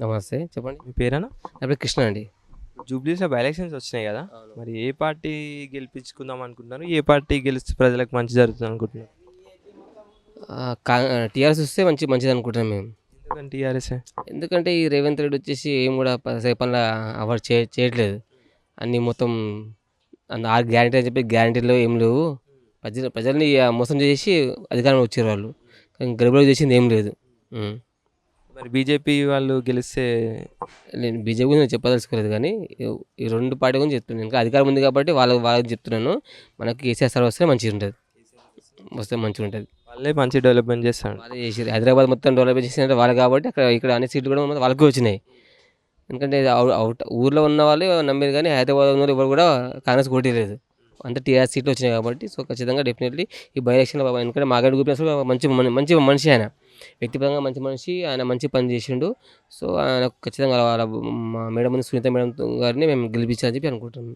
నమస్తే చెప్పండి. మీ పేరేనా? కృష్ణ అండి. జూబ్లీస్లో బై ఎలక్షన్స్ వచ్చినాయి కదా? మరి ఏ పార్టీ గెలిపించుకుందాం అనుకుంటున్నారు? ఏ పార్టీ గెలిస్తే ప్రజలకు మంచి జరుగుతుంది అనుకుంటున్నారు? టీఆర్ఎస్ వస్తే మంచి మంచిది అనుకుంటున్నాం మేము. ఎందుకంటే టీఆర్ఎస్? ఎందుకంటే ఈ రేవంత్ రెడ్డి వచ్చేసి ఏం కూడా పనుల అవార్డు చే చేయట్లేదు. అన్నీ మొత్తం ఆరు గ్యారంటీ అని చెప్పి గ్యారంటీలో ఏం లేవు. ప్రజలు ప్రజల్ని మోసం చేసి అధికారం వచ్చారు వాళ్ళు కానీ గరీబులకు చేసింది ఏం లేదు. బీజేపీ వాళ్ళు గెలిస్తే నేను బీజేపీ గురించి నేను చెప్పదలుచుకోలేదు కానీ ఈ- రెండు పార్టీ గురించి చెప్తున్నాను. ఇంకా అధికారం ఉంది కాబట్టి వాళ్ళకి వాళ్ళకి చెప్తున్నాను. మనకి కేసీఆర్ సార్ వస్తే మంచిగా ఉంటుంది వస్తే మంచిగా ఉంటుంది వాళ్ళే మంచి డెవలప్మెంట్ చేస్తాడు వాళ్ళే చేసారు హైదరాబాద్ మొత్తం డెవలప్ చేసినట్టు వాళ్ళు కాబట్టి అక్కడ ఇక్కడ అన్ని సీట్లు కూడా వాళ్ళకే వచ్చినాయి. ఎందుకంటే అవు- అవుట్ ఊర్లో ఉన్న వాళ్ళు నమ్మేది కానీ హైదరాబాద్ ఉన్న వాళ్ళు ఎవరు కూడా కాంగ్రెస్ లేదు అంత టీఆర్ సీట్లు వచ్చినాయి కాబట్టి సో ఖచ్చితంగా డెఫినెట్లీ ఈ బై ఎలక్షన్లో ఎందుకంటే మాగడి గురించి మంచి మంచి మనిషి ఆయన. వ్యక్తిపరంగా మంచి మనిషి ఆయన మంచి పని చేసిండు. సో ఆయన ఖచ్చితంగా వాళ్ళ మా మేడం సునీత మేడం గారిని మేము గెలిపించాలని చెప్పి అనుకుంటున్నాం.